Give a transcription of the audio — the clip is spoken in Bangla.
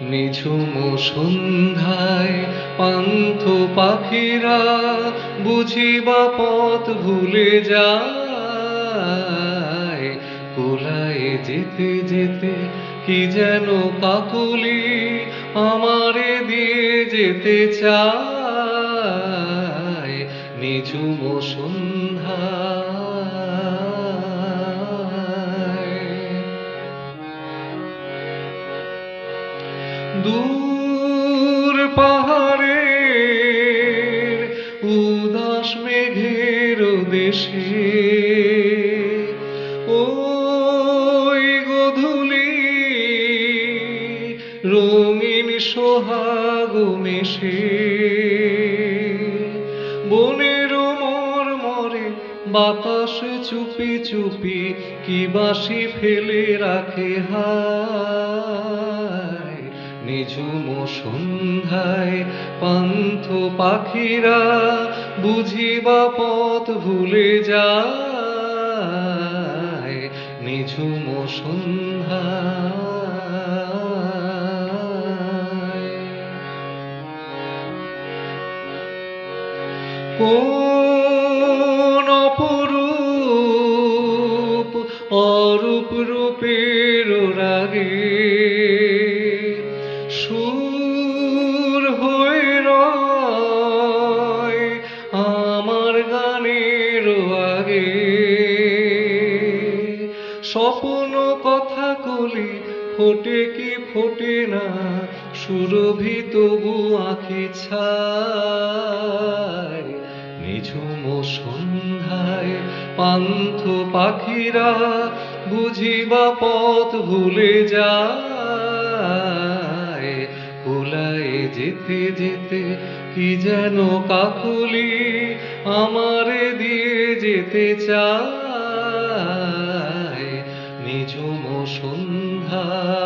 নিঝুম সন্ধ্যায় পান্থ পাখিরা বুঝিবা পথ ভুলে যায়। কোলায় যেতে যেতে কি যেন কাকুলি আমারে দিয়ে যেতে চায়। নিঝুম সন্ধ্যায় দূর পাহাড়ে, উদাস মেঘের দেশে। ওই গধূলি রঙিন সোহাগ মেশে। বনের মরে বাতাস চুপি চুপি, কি বাসি ফেলে রাখে হায়। নিঝুম সন্ধ্যায় পান্থ পাখিরা বুঝিবা পথ ভুলে যায়। নিঝুম সন্ধ্যায়। কোন অপরূপ, অরূপ রূপের রাগে স্বপ্ন কথা কলি ফোটে কি ফোটে না, সুরভি তবু আঁখি ছায়। নিঝুম সন্ধ্যায় পান্থ পাখিরা বুঝিবা পথ ভুলে যায়। কুলায় যেতে যেতে কি যেন কাকুলি আমারে দিয়ে যেতে চায়। নিঝুম সন্ধ্যা